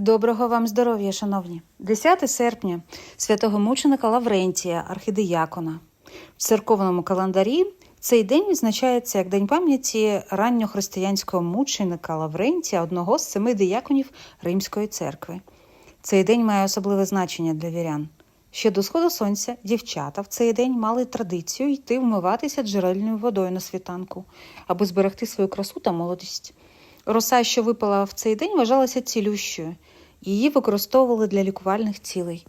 Доброго вам здоров'я, шановні! 10 серпня святого мученика Лаврентія, архідиякона. В церковному календарі цей день відзначається як День пам'яті ранньохристиянського мученика Лаврентія, одного з семи дияконів Римської церкви. Цей день має особливе значення для вірян. Ще до сходу сонця дівчата в цей день мали традицію йти вмиватися джерельною водою на світанку, аби зберегти свою красу та молодість. Роса, що випала в цей день, вважалася цілющою, її використовували для лікувальних цілей.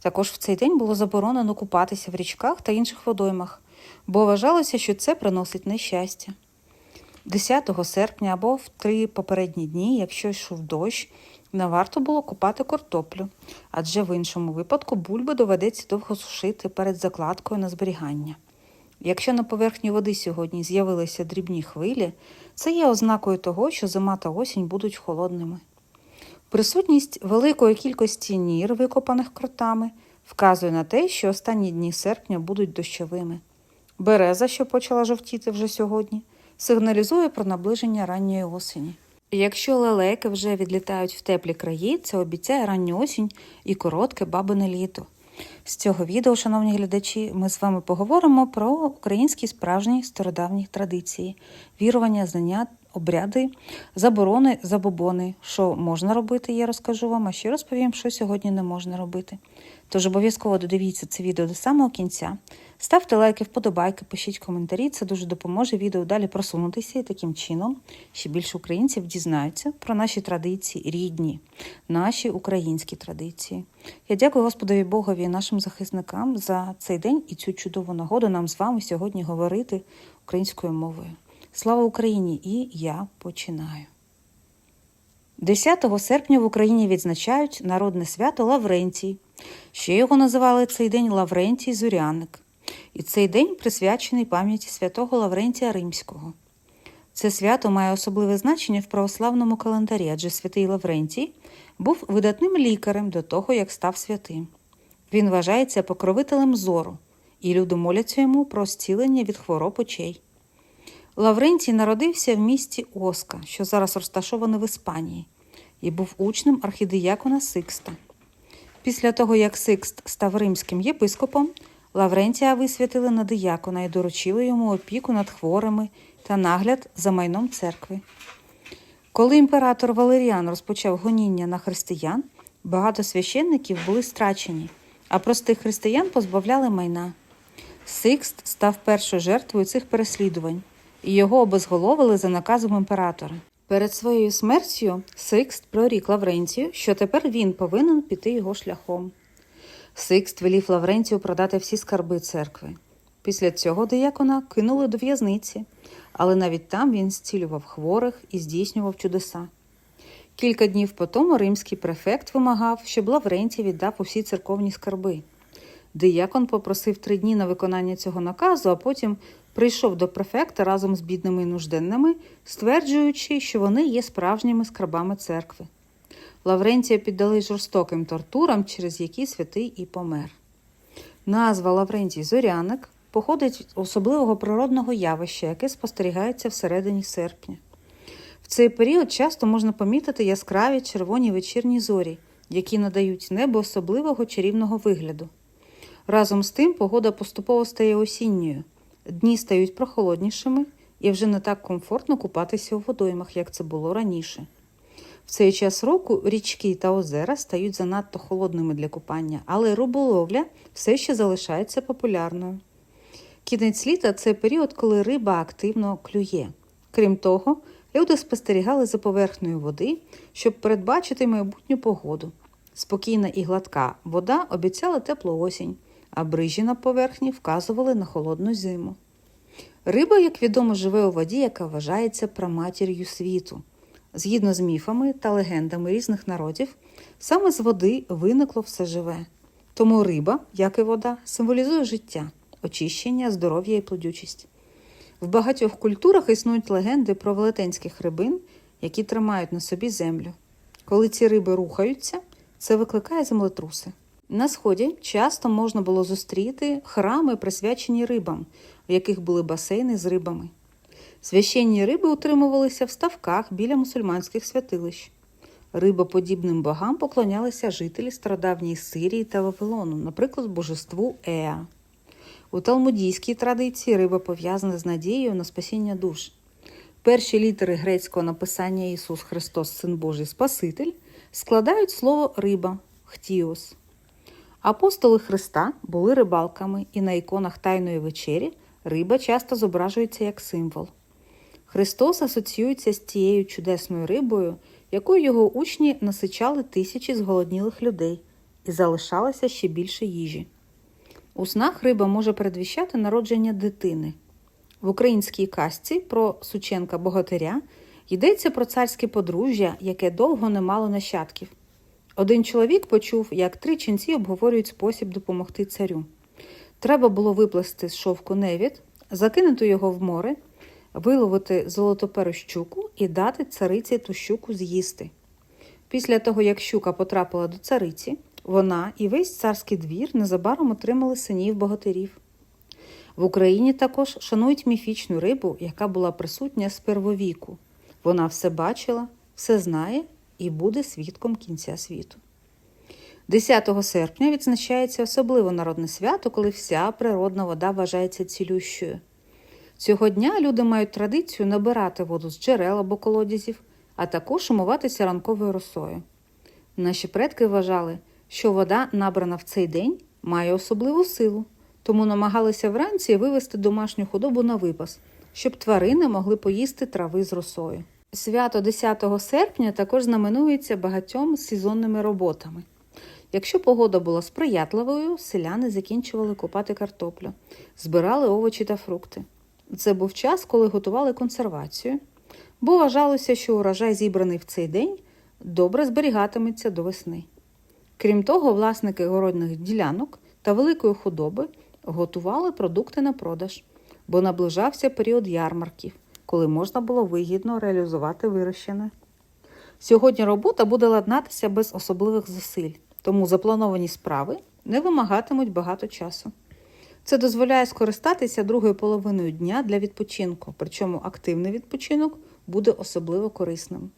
Також в цей день було заборонено купатися в річках та інших водоймах, бо вважалося, що це приносить нещастя. 10 серпня або в три попередні дні, якщо йшов дощ, не варто було купати картоплю, адже в іншому випадку бульби доведеться довго сушити перед закладкою на зберігання. Якщо на поверхні води сьогодні з'явилися дрібні хвилі, це є ознакою того, що зима та осінь будуть холодними. Присутність великої кількості нір, викопаних кротами, вказує на те, що останні дні серпня будуть дощовими. Береза, що почала жовтіти вже сьогодні, сигналізує про наближення ранньої осені. Якщо лелеки вже відлітають в теплі краї, це обіцяє ранню осінь і коротке бабине літо. З цього відео, шановні глядачі, ми з вами поговоримо про українські справжні стародавні традиції, вірування, знання, обряди, заборони, забобони. Що можна робити, я розкажу вам, а ще розповім, що сьогодні не можна робити. Тож обов'язково додивіться це відео до самого кінця. Ставте лайки, вподобайки, пишіть коментарі. Це дуже допоможе відео далі просунутися і таким чином ще більше українців дізнаються про наші традиції, рідні, наші українські традиції. Я дякую Господові Богові і нашим захисникам за цей день і цю чудову нагоду нам з вами сьогодні говорити українською мовою. Слава Україні! І я починаю. 10 серпня в Україні відзначають народне свято Лаврентій. Ще його називали цей день Лаврентій Зоряник. І цей день присвячений пам'яті святого Лаврентія Римського. Це свято має особливе значення в православному календарі, адже святий Лаврентій був видатним лікарем до того, як став святим. Він вважається покровителем зору, і люди моляться йому про зцілення від хвороб очей. Лаврентій народився в місті Оска, що зараз розташоване в Іспанії, і був учнем архідиякона Сикста. Після того, як Сикст став римським єпископом, Лаврентія висвятили на диякона і доручили йому опіку над хворими та нагляд за майном церкви. Коли імператор Валеріан розпочав гоніння на християн, багато священників були страчені, а простих християн позбавляли майна. Сикст став першою жертвою цих переслідувань, і його обезголовили за наказом імператора. Перед своєю смертю Сикст прорік Лаврентію, що тепер він повинен піти його шляхом. Сикст велів Лаврентію продати всі скарби церкви. Після цього диякона кинули до в'язниці, але навіть там він зцілював хворих і здійснював чудеса. Кілька днів по тому римський префект вимагав, щоб Лаврентій віддав усі церковні скарби. Диякон попросив три дні на виконання цього наказу, а потім прийшов до префекта разом з бідними нужденними, стверджуючи, що вони є справжніми скарбами церкви. Лаврентія піддали жорстоким тортурам, через які святий і помер. Назва Лаврентій Зоряник походить від особливого природного явища, яке спостерігається всередині серпня. В цей період часто можна помітити яскраві червоні вечірні зорі, які надають небу особливого чарівного вигляду. Разом з тим погода поступово стає осінньою, дні стають прохолоднішими і вже не так комфортно купатися у водоймах, як це було раніше. В цей час року річки та озера стають занадто холодними для купання, але риболовля все ще залишається популярною. Кінець літа це період, коли риба активно клює. Крім того, люди спостерігали за поверхнею води, щоб передбачити майбутню погоду. Спокійна і гладка вода обіцяла теплу осінь, а брижі на поверхні вказували на холодну зиму. Риба, як відомо, живе у воді, яка вважається праматір'ю світу. Згідно з міфами та легендами різних народів, саме з води виникло все живе. Тому риба, як і вода, символізує життя, очищення, здоров'я і плодючість. В багатьох культурах існують легенди про велетенських рибин, які тримають на собі землю. Коли ці риби рухаються, це викликає землетруси. На сході часто можна було зустріти храми, присвячені рибам, в яких були басейни з рибами. Священні риби утримувалися в ставках біля мусульманських святилищ. Рибоподібним богам поклонялися жителі стародавньої Сирії та Вавилону, наприклад, божеству Еа. У талмудійській традиції риба пов'язана з надією на спасіння душ. Перші літери грецького написання Ісус Христос, Син Божий Спаситель, складають слово риба хтіос. Апостоли Христа були рибалками, і на іконах Тайної вечері риба часто зображується як символ. Христос асоціюється з тією чудесною рибою, якою його учні насичали тисячі зголоднілих людей і залишалося ще більше їжі. У снах риба може передвіщати народження дитини. В українській казці про Сученка Богатиря йдеться про царське подружжя, яке довго не мало нащадків. Один чоловік почув, як три ченці обговорюють спосіб допомогти царю. Треба було виплести з шовку невід, закинути його в море, виловити золотоперу щуку і дати цариці ту щуку з'їсти. Після того, як щука потрапила до цариці, вона і весь царський двір незабаром отримали синів богатирів. В Україні також шанують міфічну рибу, яка була присутня з первовіку. Вона все бачила, все знає і буде свідком кінця світу. 10 серпня відзначається особливо народне свято, коли вся природна вода вважається цілющою. Цього дня люди мають традицію набирати воду з джерел або колодязів, а також умиватися ранковою росою. Наші предки вважали, що вода, набрана в цей день, має особливу силу, тому намагалися вранці вивести домашню худобу на випас, щоб тварини могли поїсти трави з росою. Свято 10 серпня також знаменується багатьом сезонними роботами. Якщо погода була сприятливою, селяни закінчували копати картоплю, збирали овочі та фрукти. Це був час, коли готували консервацію, бо вважалося, що урожай, зібраний в цей день, добре зберігатиметься до весни. Крім того, власники городних ділянок та великої худоби готували продукти на продаж, бо наближався період ярмарків, коли можна було вигідно реалізувати вирощене. Сьогодні робота буде ладнатися без особливих зусиль, тому заплановані справи не вимагатимуть багато часу. Це дозволяє скористатися другою половиною дня для відпочинку, причому активний відпочинок буде особливо корисним.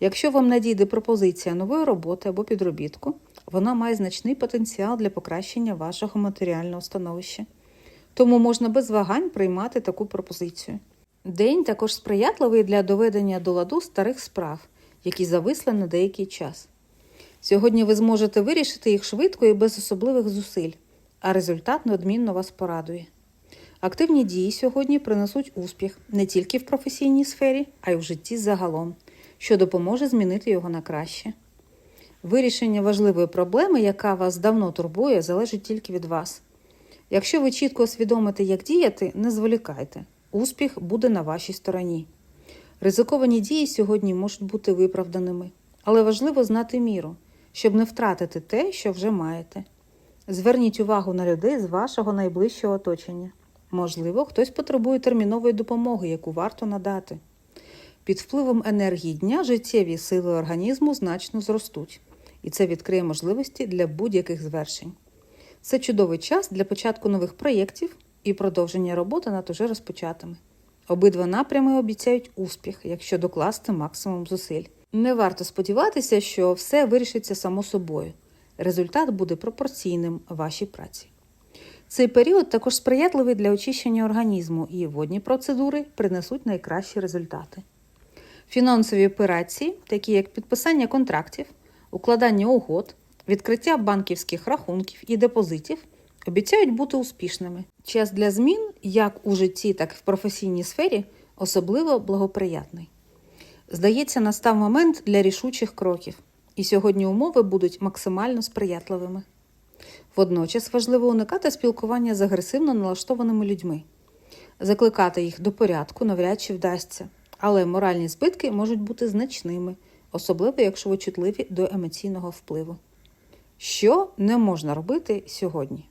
Якщо вам надійде пропозиція нової роботи або підробітку, вона має значний потенціал для покращення вашого матеріального становища. Тому можна без вагань приймати таку пропозицію. День також сприятливий для доведення до ладу старих справ, які зависли на деякий час. Сьогодні ви зможете вирішити їх швидко і без особливих зусиль, а результат неодмінно вас порадує. Активні дії сьогодні принесуть успіх не тільки в професійній сфері, а й в житті загалом, що допоможе змінити його на краще. Вирішення важливої проблеми, яка вас давно турбує, залежить тільки від вас. Якщо ви чітко усвідомите, як діяти, не зволікайте. Успіх буде на вашій стороні. Ризиковані дії сьогодні можуть бути виправданими, але важливо знати міру, щоб не втратити те, що вже маєте. Зверніть увагу на людей з вашого найближчого оточення. Можливо, хтось потребує термінової допомоги, яку варто надати. Під впливом енергії дня життєві сили організму значно зростуть, і це відкриє можливості для будь-яких звершень. Це чудовий час для початку нових проєктів і продовження роботи над уже розпочатими. Обидва напрями обіцяють успіх, якщо докласти максимум зусиль. Не варто сподіватися, що все вирішиться само собою. Результат буде пропорційним вашій праці. Цей період також сприятливий для очищення організму, і водні процедури принесуть найкращі результати. Фінансові операції, такі як підписання контрактів, укладання угод, відкриття банківських рахунків і депозитів, обіцяють бути успішними. Час для змін, як у житті, так і в професійній сфері, особливо благоприятний. Здається, настав момент для рішучих кроків, і сьогодні умови будуть максимально сприятливими. Водночас важливо уникати спілкування з агресивно налаштованими людьми. Закликати їх до порядку навряд чи вдасться, але моральні збитки можуть бути значними, особливо якщо ви чутливі до емоційного впливу. Що не можна робити сьогодні?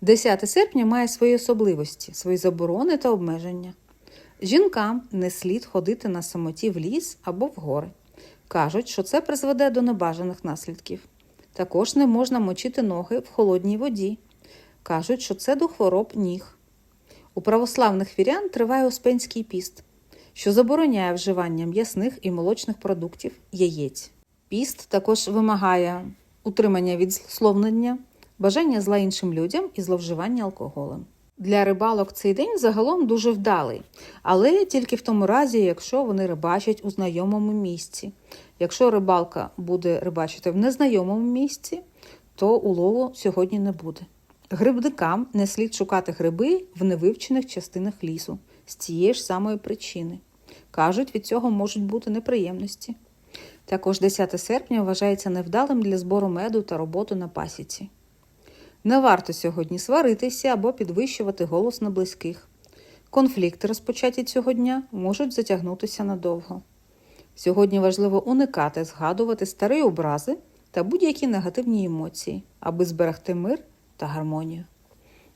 10 серпня має свої особливості, свої заборони та обмеження. Жінкам не слід ходити на самоті в ліс або в гори. Кажуть, що це призведе до небажаних наслідків. Також не можна мочити ноги в холодній воді. Кажуть, що це до хвороб ніг. У православних вірян триває Успенський піст. що забороняє вживання м'ясних і молочних продуктів яєць. Піст також вимагає утримання від зловнення, бажання зла іншим людям і зловживання алкоголем. Для рибалок цей день загалом дуже вдалий, але тільки в тому разі, якщо вони рибачать у знайомому місці. Якщо рибалка буде рибачити в незнайомому місці, то улову сьогодні не буде. Грибникам не слід шукати гриби в невивчених частинах лісу з цієї ж самої причини. Кажуть, від цього можуть бути неприємності. Також 10 серпня вважається невдалим для збору меду та роботи на пасіці. Не варто сьогодні сваритися або підвищувати голос на близьких. Конфлікти, розпочаті цього дня, можуть затягнутися надовго. Сьогодні важливо уникати згадувати старі образи та будь-які негативні емоції, аби зберегти мир та гармонію.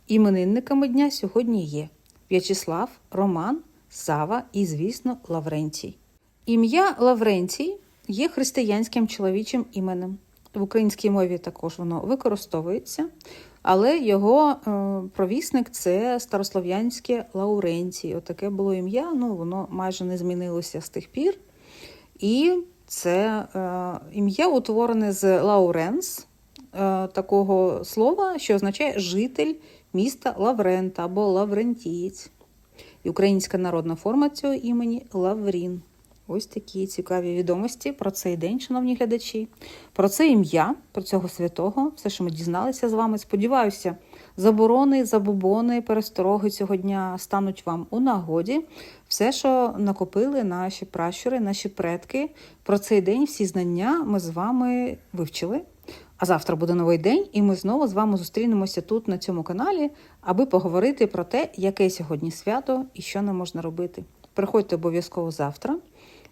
Іменинниками дня сьогодні є В'ячеслав, Роман, Сава і, звісно, Лаврентій. Ім'я Лаврентій є християнським чоловічим іменем. В українській мові також воно використовується, але його е, провісник це старослов'янське Лаурентій. Отаке було ім'я, ну воно майже не змінилося з тих пір. І це е, ім'я утворене з Лауренс, е, такого слова, що означає житель міста Лаврента або Лаврентієць. І українська народна форма цього імені Лаврін. Ось такі цікаві відомості про цей день, шановні глядачі, про це ім'я, про цього святого, все, що ми дізналися з вами. Сподіваюся, заборони, забобони, перестороги цього дня стануть вам у нагоді. Все, що накопили наші пращури, наші предки, про цей день всі знання ми з вами вивчили. А завтра буде новий день, і ми знову з вами зустрінемося тут, на цьому каналі, аби поговорити про те, яке сьогодні свято і що не можна робити. Приходьте обов'язково завтра.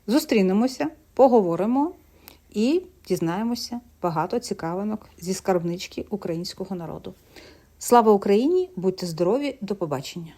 Зустрінемося, поговоримо і дізнаємося багато цікавинок зі скарбнички українського народу. Слава Україні! Будьте здорові! До побачення!